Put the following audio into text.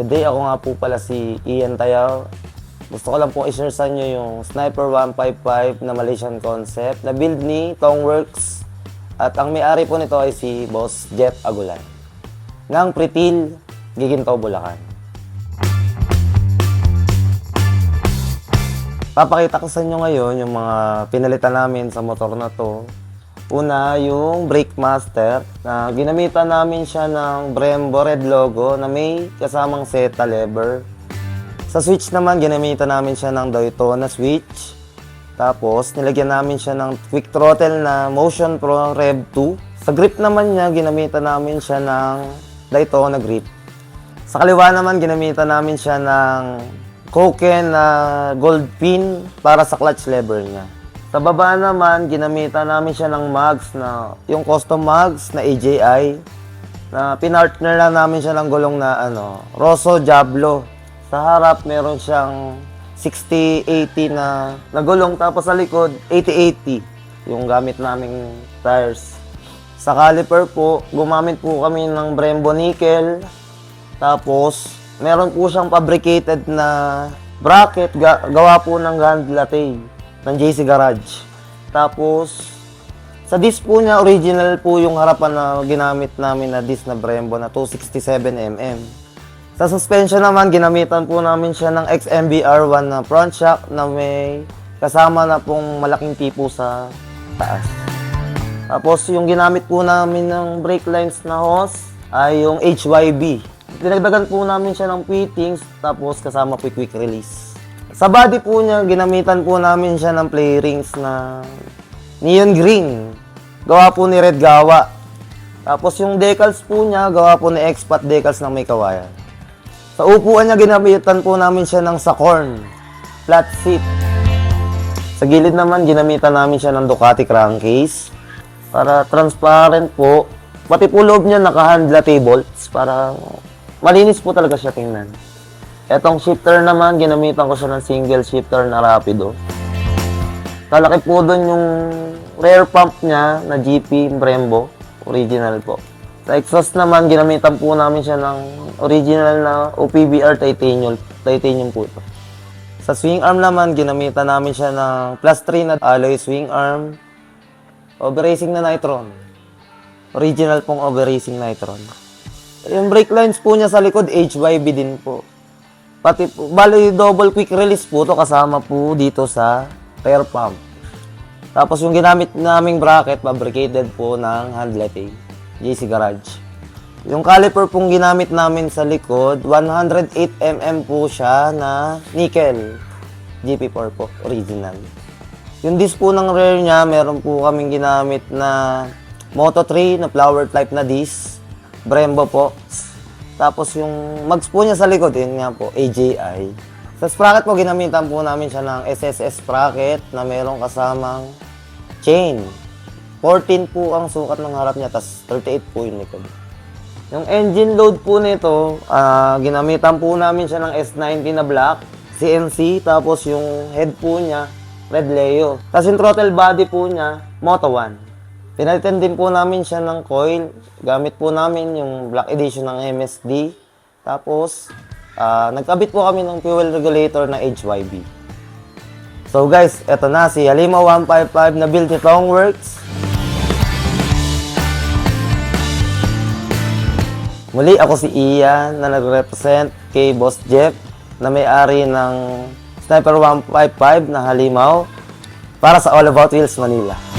Good day, ako nga po pala si Ian Tayaw. Gusto ko lang po i-share sa inyo yung Sniper 155 na Malaysian concept na build ni Tongworks. At ang may-ari po nito ay si Boss Jeff Agulan. Ng Pritil, Giginto, Bulacan. Papakita ko sa inyo ngayon yung mga pinalitan namin sa motor na to. Una, yung brake master na ginamitan namin siya ng Brembo red logo na may kasamang seta lever. Sa switch naman, ginamitan namin siya ng Daytona switch. Tapos, nilagyan namin siya ng quick throttle na Motion Pro Rev 2. Sa grip naman niya, ginamitan namin siya ng Daytona grip. Sa kaliwa naman, ginamitan namin siya ng Koken na gold pin para sa clutch lever niya. Sa baba naman, ginamitan namin siya ng mags na, yung custom mags na AJI, na pinartner lang namin siya ng gulong na ano, Rosso Diablo. Sa harap, meron siyang 60-80 na, na gulong, tapos sa likod, 80-80 yung gamit naming tires. Sa caliper po, gumamit po kami ng Brembo Nickel, tapos, meron po siyang fabricated na bracket, ga- gawa po ng Grand Latte ng JC Garage. Tapos, sa disc po niya, original po yung harapan na ginamit namin na disc na Brembo na 267mm. Sa suspension naman, ginamitan po namin siya ng XMBR1 na front shock na may kasama na pong malaking tipo sa taas. Tapos yung ginamit po namin ng brake lines na hose ay yung HYB. Dinagdagan po namin siya ng fittings tapos kasama po yung quick release. Sa body po niya, ginamitan po namin siya ng play rings na neon green. Gawa po ni Red Gawa. Tapos yung decals po niya, gawa po ni Expat Decals na may kawayan. Sa upuan niya, ginamitan po namin siya ng Sacorn. Flat seat. Sa gilid naman, ginamitan namin siya ng Ducati crankcase para transparent po. Pati po loob niya naka-hand latte bolts para malinis po talaga siya tingnan. Etong shifter naman, ginamitan ko siya ng single shifter na rapido. Kalaki po doon yung rear pump niya na GP Brembo, original po. Sa exhaust naman, ginamitan po namin siya ng original na OPBR titanium, titanium po ito. Sa swing arm naman, ginamitan namin siya ng plus 3 na alloy swing arm. Overracing na nitron. Original pong overracing nitron. Yung brake lines po niya sa likod, HYB din po. Pati po, bali double quick release po to kasama po dito sa rear pump. Tapos yung ginamit naming bracket, fabricated po ng hand latte, JC Garage. Yung caliper pong ginamit namin sa likod, 108mm po siya na nickel. GP4 po, original. Yung disc po ng rear niya, meron po kaming ginamit na Moto3 na flower type na disc. Brembo po. Tapos yung mags po niya sa likod, yun nga po, AJI. Sa sprocket po, ginamitan po namin siya ng SSS sprocket na merong kasamang chain. 14 po ang sukat ng harap niya, tas 38 po yung likod. Yung engine load po nito, ah, ginamitan po namin siya ng S90 na black, CNC, tapos yung head po niya, red Leo. Tapos yung throttle body po niya, Moto 1. Pinalitan din po namin siya ng coil. Gamit po namin yung black edition ng MSD. Tapos, ah, nagkabit po kami ng fuel regulator na HYB. So guys, eto na si Halima 155 na build ni Tongworks. Muli ako si Ian na nagre-represent kay Boss Jeff na may-ari ng Sniper 155 na Halimaw para sa All About Wheels Manila.